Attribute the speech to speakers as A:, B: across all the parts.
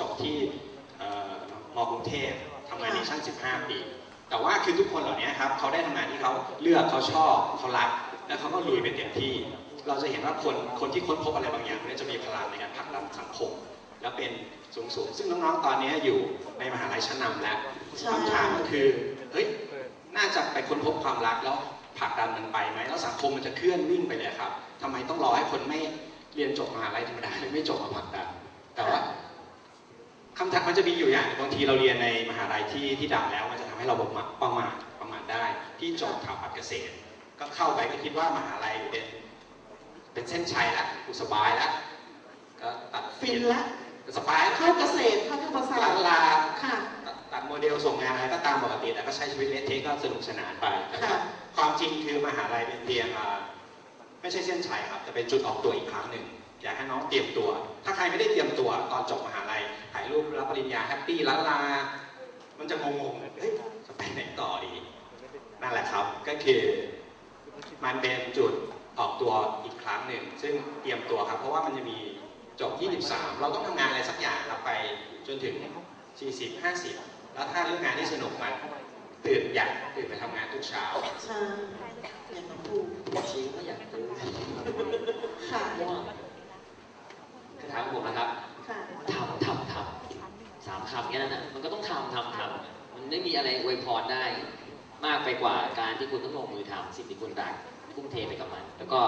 A: จบที่เอ่อมกรุงเทพทำงานในชั้น15 ปี แต่ว่าคือทุกคนเหล่านี้ครับเขาได้ทำงานที่เขาเลือกเขาชอบเขารัก แล้วเขาก็ลุยไปเต็มที่ เราจะเห็นว่าคนคนที่ค้นพบอะไรบางอย่างเนี่ยจะมีพลังในการผลักดันสังคม แล้วเป็นสูงสูงๆซึ่งน้องๆตอนนี้อยู่ในมหาลัยชั้นนำแล้ว
B: ใช่
A: คำถามก็คือเฮ้ยน่าจะไปค้นพบความรักแล้วผลักดันมันไปไหมแล้วสังคมมันจะเคลื่อนวิ่งไปเลยครับทำไมต้องรอให้คนไม่เรียนจบมหาลัยธรรมดาเลยไม่จบมาผลักดันแต่ว่า คำถามมันจะมีอยู่อย่างหนึ่งบางทีเราเรียนในมหาลัยที่ที่ดังแล้ว มันจะทำให้เราประมาทประมาทประมาทได้ ที่จบถาปัตย์เกษตร ก็เข้าไปก็คิดว่ามหาลัยเป็นเป็นเส้นชัยแล้วกูสบายแล้วก็ตัด
B: ฟินละ
A: สบายแล้ว
B: เข้าเกษตรเข้าธรรมศาสต
A: ลา
B: ร์
A: ลา
B: ค่ะ
A: ตัดตัดโมเดลส่งงานอะไรก็ตามปกติแต่ก็ใช้ชีวิตเละเทะก็สนุกสนานไปแต่ว่า
B: ค่ะ
A: ความจริงคือมหาลัยเป็นเพียงอ่าไม่ใช่เส้นชัยครับแต่เป็นจุดออกตัวอีกครั้งหนึ่งอยากให้น้องเตรียมตัว ถ้าใครไม่ได้เตรียมตัวตอนจบมหาลัยถ่ายรูปรับปริญญาแฮปปี้ล้านลา มันจะงงๆเฮ้ยจะไปไหนต่อดี นั่นแหละครับ ก็คือมันเป็นจุดออกตัวอีกครั้งหนึ่ง ซึ่งเตรียมตัวครับ เพราะว่ามันจะมีจบ 23 เราต้องทำงานอะไรสักอย่างครับไปจนถึง 40 50 แล้วถ้าเรื่องงานที่สนุกมันตื่นอยากตื่นไปทำงานทุกเช้า
B: ใช่อย่างน้องภูมิ
C: จริงก็อยากรู้
B: ค่ะ
C: คำถามของผมนะครับ
B: ค่ะ
C: ทำทำทำสามคำแค่นั้นนะมันก็ต้องทำทำทำมัน ไม่มีอะไรอวยพรได้มากไปกว่าการที่คุณต้องลงมือทำสิ่งที่คุณรักทุ่มเทไปกับมัน แล้วก็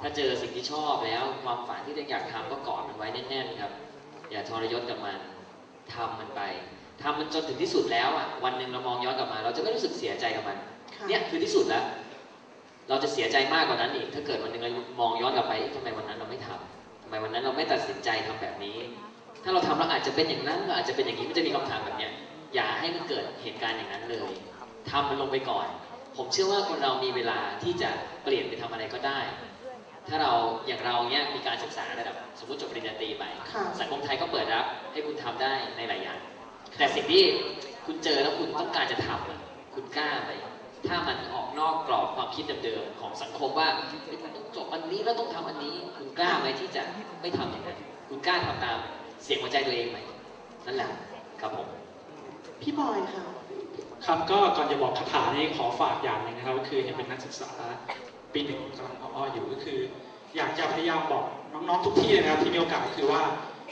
C: ถ้าเจอสิ่งที่ชอบแล้วความฝันที่ตัวเองอยากทำก็กอดมันไว้แน่นๆครับ อย่าทรยศกับมันทำมันไปทำมันจนถึงที่สุดแล้วอะวันหนึ่งเรามองย้อนกลับมา เราจะไม่รู้สึกเสียใจกับมัน
B: ค่ะ
C: เนี่ยคือที่สุดแล้วเราจะเสียใจมากกว่านั้นอีก ถ้าเกิดวันหนึ่งเรามองย้อนกลับไปเอ๊ะทำไมวันนั้นเราไม่ทำทำไมวันนั้นเราไม่ตัดสินใจทำแบบนี้ ถ้าเราทำแล้วอาจจะเป็นอย่างนั้นเราอาจจะเป็นอย่างนี้มันจะมีคำถามแบบเนี้ย อย่าให้มันเกิดเหตุการณ์อย่างนั้นเลยทำมันลงไปก่อน ผมเชื่อว่าคนเรามีเวลาที่จะเปลี่ยนไปทำอะไรก็ได้ ถ้าเราอย่างเราเนี้ยมีการศึกษาระดับสมมติจบปริญญาตรีไป
B: ค่ะ
C: สังคมไทยก็เปิดรับให้คุณทำได้ในหลายอย่าง แต่สิ่งที่คุณเจอแล้วคุณต้องการจะทำอะคุณกล้าไหมถ้ามันออกนอกกรอบความคิดเดิมๆของสังคมว่าเฮ้ยคุณต้องจบอันนี้แล้วต้องทำอันนี้ คุณกล้าไหมที่จะไม่ทำอย่างนั้น คุณกล้าทำตามเสียงหัวใจตัวเองไหมนั่นแหละครับผม
B: พี่บอยค่ะ
D: ครับก็ก่อนจะบอกคาถานี้ขอฝากอย่างหนึ่งนะครับก็คือยังเป็นนักศึกษาปีหนึ่งกำลังพออยู่ก็คือ อยากจะพยายามบอกน้องๆทุกที่เลยนะครับที่มีโอกาสคือว่า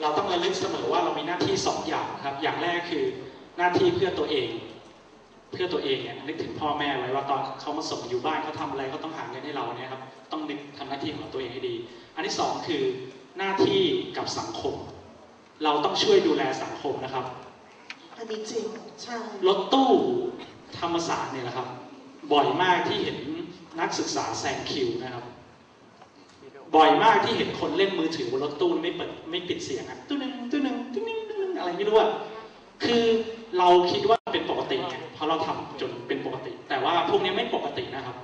D: เราต้องระลึกเสมอว่าเรามีหน้าที่สองอย่างครับ อย่างแรกคือหน้าที่เพื่อตัวเอง เพื่อตัวเองเนี่ยนึกถึงพ่อแม่ไว้ว่าตอนเขามาส่งอยู่บ้านเขาทำอะไรเขาต้องหาเงินให้เราเนี่ยครับต้องนึกทำหน้าที่ของตัวเองให้ดี อันที่สองคือหน้าที่กับสังคม เราต้องช่วยดูแลสังคมนะครับ
B: อันนี้จริงใช่
D: รถตู้ธรรมศาสตร์เนี่ยนะครับ บ่อยมากที่เห็นนักศึกษาแซงคิวนะครับ บ่อยมากที่เห็นคนเล่นมือถือบนรถตู้ไม่เปิดไม่ปิดเสียงอะตู้หนึ่งตู้หนึ่งตู้นึงตู้นึงอะไรไม่รู้อะคือเราคิดว่าเป็นปกติไงเพราะเราทำจนเป็นปกติ แต่ว่าพวกนี้ไม่ปกตินะครับ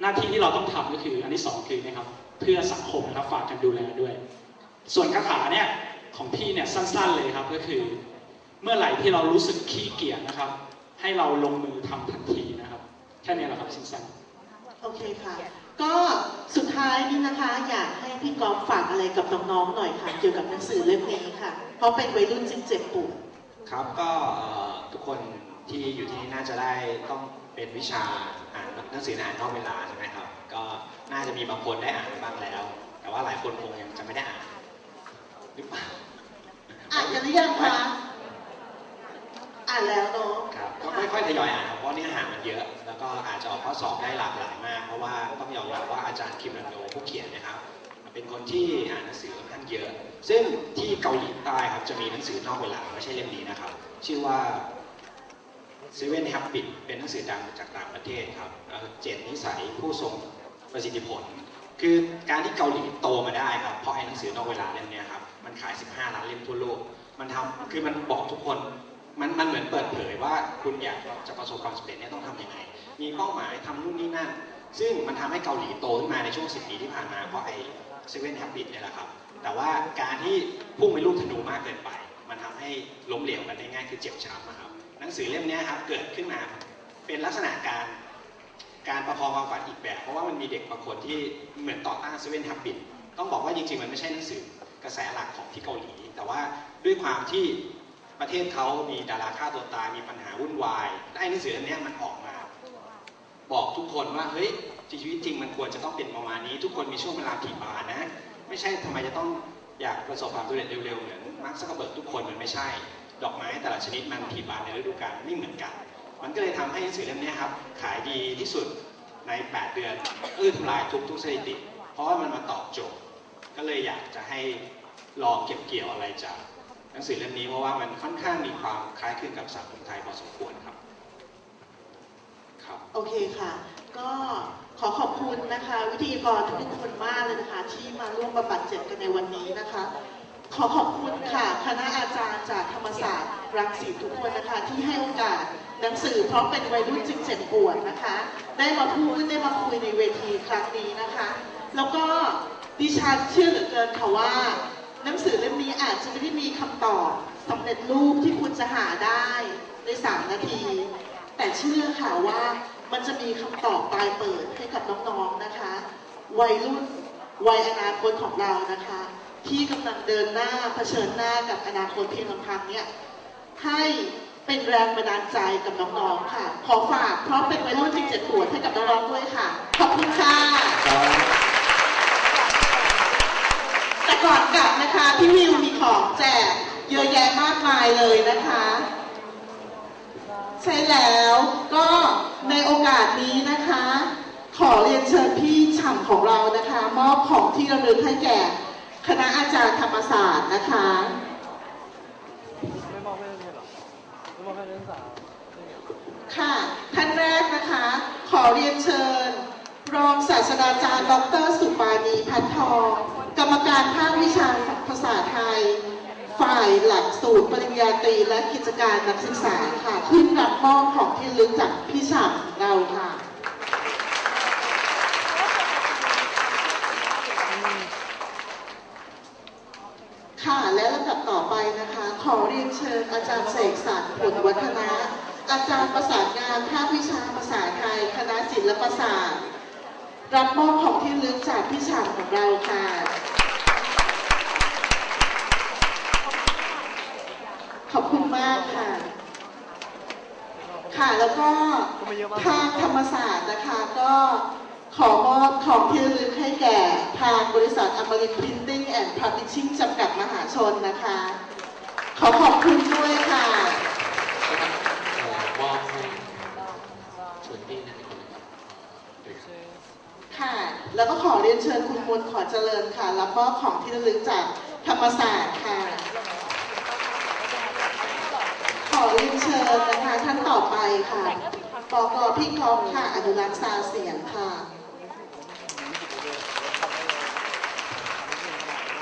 D: หน้าที่ที่เราต้องทำก็คืออันที่สองคือนะครับ เพื่อสังคมนะครับฝากกันดูแลด้วย ส่วนคาถาเนี่ยของพี่เนี่ยสั้น ๆเลยครับก็คือ เมื่อไหร่ที่เรารู้สึกขี้เกียจนะครับ ให้เราลงมือทำทันทีนะครับ แค่นี้แหละครับสั้น
B: โอเคค่ะ ก็สุดท้ายนี้นะคะ อยากให้พี่กอล์ฟฝากอะไรกับน้องๆหน่อยค่ะ เกี่ยวกับหนังสือเล่มนี้ค่ะ เพราะเป็นวัยรุ่นจึงเจ็บปวด
A: ครับก็เอ่อทุกคนที่อยู่ที่นี่น่าจะได้ต้องเป็นวิชาอ่านหนังสืออ่านนอกเวลาใช่ไหมครับ ก็น่าจะมีบางคนได้อ่านไปบ้างแล้ว แต่ว่าหลายคนคงยังจะไม่ได้อ่านหรือเปล่า
B: อ่านกันหรือยังคะ อ่านแล้วเนาะ
A: ครับก็ค่อยๆทยอยอ่านครับเพราะเนื้อหามันเยอะ แล้วก็อาจจะออกข้อสอบได้หลากหลายมาก เพราะว่าต้องยอมรับว่าอาจารย์คิมรันโดผู้เขียนนะครับ เป็นคนที่อ่านหนังสือค่อนข้างเยอะ ซึ่งที่เกาหลีใต้ครับจะมีหนังสือนอกเวลาไม่ใช่เล่มนี้นะครับ ชื่อว่า Seven Habits เป็นหนังสือดังจากต่างประเทศครับเอ่อเจ็ดนิสัยผู้ทรงประสิทธิผล คือการที่เกาหลีโตมาได้ครับเพราะไอ้หนังสือนอกเวลาเล่มเนี้ยครับมันขาย 15 ล้านเล่มทั่วโลกมันทำคือมันบอกทุกคน มันมันเหมือนเปิดเผยว่าคุณอยากจะประสบความสำเร็จเนี่ยต้องทำยังไง มีเป้าหมายทำนู่นนี่นั่น ซึ่งมันทำให้เกาหลีโตขึ้นมาในช่วง 10 ปีที่ผ่านมาเพราะไอ้ Seven Habits เนี่ยแหละครับ แต่ว่าการที่พุ่งไปลูกธนูมากเกินไป มันทำให้ล้มเหลวกันได้ง่ายคือเจ็บช้ำอะครับ หนังสือเล่มนี้ครับเกิดขึ้นมาเป็นลักษณะการการประคองความฝันอีกแบบ เพราะว่ามันมีเด็กบางคนที่เหมือนต่อต้าน Seven Habits ต้องบอกว่าจริงๆมันไม่ใช่หนังสือกระแสหลักของที่เกาหลี แต่ว่าด้วยความที่ ประเทศเขามีดาราฆ่าตัวตายมีปัญหาวุ่นวายและไอ้หนังสือเล่มเนี้มันออกมา บอกทุกคนว่าเฮ้ยชีวิตจริงมันควรจะต้องเป็นประมาณนี้ ทุกคนมีช่วงเวลาผีบานนะ ไม่ใช่ทำไมจะต้องอยากประสบความสำเร็จเร็วๆเหมือนมาร์คซักเคอร์เบิร์กทุกคนมันไม่ใช่ ดอกไม้แต่ละชนิดมันผีบานในฤดูกาลไม่เหมือนกัน มันก็เลยทำให้หนังสือเล่มนี้ครับขายดีที่สุดใน 8 เดือนก็คือทำลายทุกทุกสถิติ เพราะว่ามันมาตอบโจทย์ ก็เลยอยากจะให้ลองเก็บเกี่ยวอะไรจาก หนังสือเล่มนี้เพราะว่ามันค่อนข้างมีความคล้ายคลึงกับสังคมไทยพอสมควรครับครับ
B: โอเคค่ะ ก็ขอขอบคุณนะคะ วิทยากรทุกคนมากเลยนะคะ ที่มาร่วมบำบัดเจ็บกันในวันนี้นะคะ ขอขอบคุณค่ะคณะอาจารย์จากธรรมศาสตร์รังสิตทุกคนนะคะ ที่ให้โอกาสหนังสือเพราะเป็นวัยรุ่นจึงเจ็บปวดนะคะ ได้มาพูดได้มาคุยในเวทีครั้งนี้นะคะ แล้วก็ดิฉันเชื่อเหลือเกินค่ะว่า หนังสือเล่มนี้อาจจะไม่ได้มีคำตอบสำเร็จรูปที่คุณจะหาได้ในสามนาที แต่เชื่อค่ะว่ามันจะมีคำตอบปลายเปิดให้กับน้องๆนะคะ วัยรุ่นวัยอนาคตของเรานะคะ ที่กำลังเดินหน้าเผชิญหน้ากับอนาคตเพียงลำพังเนี่ยให้เป็นแรงบันดาลใจกับน้องๆค่ะ ขอฝากเพราะเป็นวัยรุ่นจริงเจ็บปวดให้กับน้องๆด้วยค่ะ ขอบคุณค่ะ ก่อนกลับนะคะพี่วิวมีของแจกเยอะแยะมากมายเลยนะคะ ใช่แล้วก็ในโอกาสนี้นะคะ ขอเรียนเชิญพี่ฉ่ำของเรานะคะ มอบของที่ระลึกให้แก่คณะอาจารย์ธรรมศาสตร์นะคะ
E: ไม่มอบให้นักเรียนเหรอมอบให้นักศึกษา
B: ค่ะท่านแรกนะคะ ขอเรียนเชิญ รองศาสตราจารย์ ดร สุปานีพันทอง รรมการภาควิชาภาษาไทย ฝ่ายหลักสูตรปริญญาตรีและกิจการนักศึกษาค่ะ ขึ้นรับมอบของที่ระลึกจากพี่ฉ่ำเราค่ะค่ะและลำดับต่อไปนะคะ ขอเรียนเชิญอาจารย์เสกสรรผลวัฒนะอาจารย์ประสานงานภาควิชาภาษาไทย คณะศิลปศาสตร์ รับมอบของที่ระลึกจากพี่ฉ่ำของเราค่ะ ขอบคุณมากค่ะ ค่ะแล้วก็ทางธรรมศาสตร์นะคะก็ขอมอบของที่ระลึกให้แก่ทางบริษัทอมรินพิมพ์ติ้งแอนด์พับลิชชิ่งจำกัดมหาชนนะคะ ขอขอบคุณด้วยค่ะ
C: เอ่อมอบให้ชวนพี่นั่นคนนะครับเอ่อ
B: ค่ะ แล้วก็ขอเรียนเชิญคุณมนต์ขอเจริญค่ะ รับมอบของที่ระลึกจากธรรมศาสตร์ค่ะ ข อเรียนเชิญนะคะท่านต่อไปค่ะปกพี่กอฟค่ะอนุรักษ์ซาเสียงค่ะ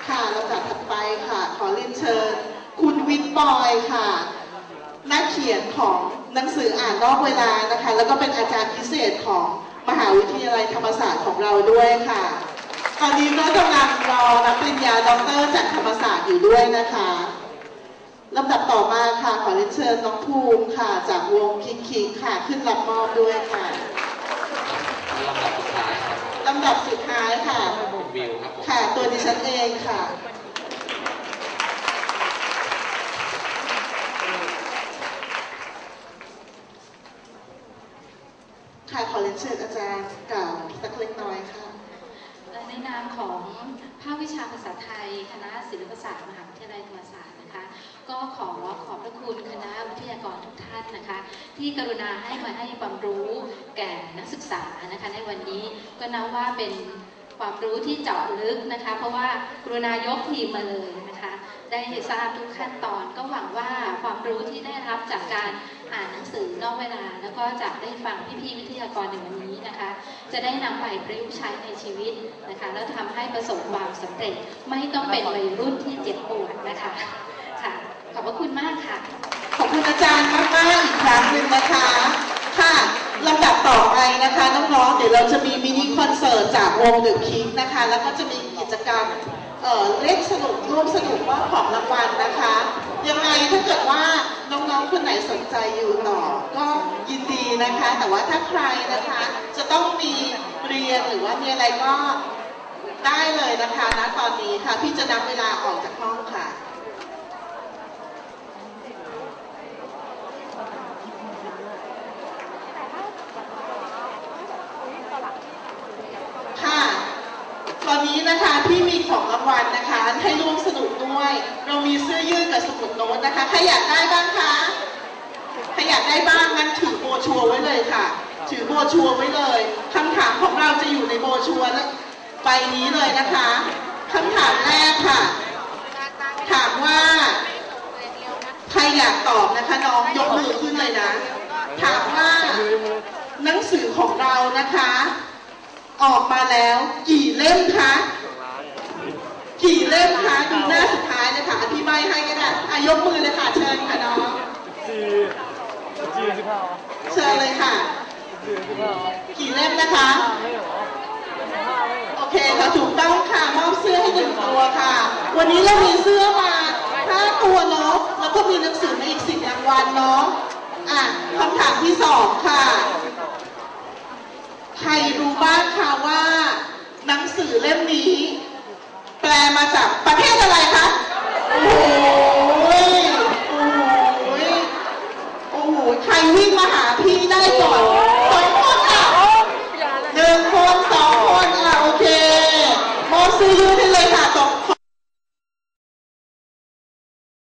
B: ค่ะลำดับถัดไปค่ะ ขอเรียนเชิญ คุณวิทย์บอยค่ะ นักเขียนของหนังสืออ่านนอกเวลานะคะ แล้วก็เป็นอาจารย์พิเศษของมหาวิทยาลัยธรรมศาสตร์ของเราด้วยค่ะ ตอนนี้ก็กำลังรอรับปริญญาด็อกเตอร์จากธรรมศาสตร์อยู่ด้วยนะคะ ลำดับต่อมาค่ะขอเรียนเชิญน้องภูมิค่ะ จากวงคิงคิงค่ะ ขึ้นรับมอบด้วยค่ะ
C: ลำดับสุดท้ายครับ
B: ลำดับสุดท้ายค่ะ
C: คุณวิวครับผม
B: ค่ะ ตัวดิฉันเองค่ะ ค่ะขอเรียนเชิญอาจารย์กล่าวสักเล็กน้อยค่ะ
F: ในนามของภาควิชาภาษาไทย คณะศิลปศาสตร์มหาวิทยาลัย ก็ขอขอบพระคุณคณะวิทยากรทุกท่านนะคะ ที่กรุณาให้มาให้ความรู้แก่นักศึกษานะคะ ในวันนี้ก็นับว่าเป็นความรู้ที่เจาะลึกนะคะ เพราะว่ากรุณายกทีมมาเลยนะคะ ได้ทราบทุกขั้นตอนก็หวังว่าความรู้ที่ได้รับจากการอ่านหนังสือนอกเวลา แล้วก็จากได้ฟังพี่ๆวิทยากรในวันนี้นะคะ จะได้นำไปประยุกต์ใช้ในชีวิตนะคะ แล้วทำให้ประสบความสำเร็จไม่ต้องเป็นวัยรุ่นที่เจ็บปวดนะคะ ขอบพระคุณมากค่ะ
B: ขอบคุณอาจารย์มากๆอีกครั้งหนึ่งนะคะ ค่ะลำดับต่อไปนะคะน้องๆ เดี๋ยวเราจะมีมินิคอนเสิร์ตจากวงเดอะคิงนะคะ แล้วก็จะมีกิจกรรมเอ่อเล่นสนุกร่วมสนุกว่าของรางวัลนะคะ ยังไงถ้าเกิดว่าน้องๆ คนไหนสนใจอยู่ต่อ ก็ยินดีนะคะ แต่ว่าถ้าใครนะคะ จะต้องมีเรียนหรือว่ามีอะไรก็ได้เลยนะคะณตอนนี้ค่ะ พี่จะนับเวลาออกจากห้องค่ะค่ะ ตอ นนี้นะคะที่มีของรางวัลนะคะให้ร่วมสนุกด้วย เรามีเสื้อยืดกับสมุดโน้ตนะคะใครอยากได้บ้างคะใครอยากได้บ้างงั้นถือโบชัวไว้เลยค่ะ ถือโบชัวไว้เลยคำถามของเราจะอยู่ในโบชัวละใบนี้เลยนะคะคำถามแรกค่ะ ถามว่า ใครอยากตอบนะคะน้องยกมือขึ้นเลยนะ ถามว่าหนังสือของเรานะคะ ออกมาแล้ว กี่เล่มคะ กี่เล่มคะดูหน้าสุดท้ายเลยค่ะอธิบายให้ก็ได้อะยกมือเลยค่ะ เชิญค่ะน้อง
E: จีจีสิบห้า
B: เชิญเลยค่ะ
E: จีสิบห้า
B: กี่เล่มนะคะ
E: ห้าไม่เหรอห้าไม่เหรอ
B: โอเคค่ะถูกต้องค่ะมอบเสื้อให้หนึ่งตัวค่ะ วันนี้เรามีเสื้อมาห้าตัวเนาะแล้วก็มีหนังสือมาอีกสิบรางวัลเนาะอะคำถามที่สองค่ะ ใครรู้บ้างคะ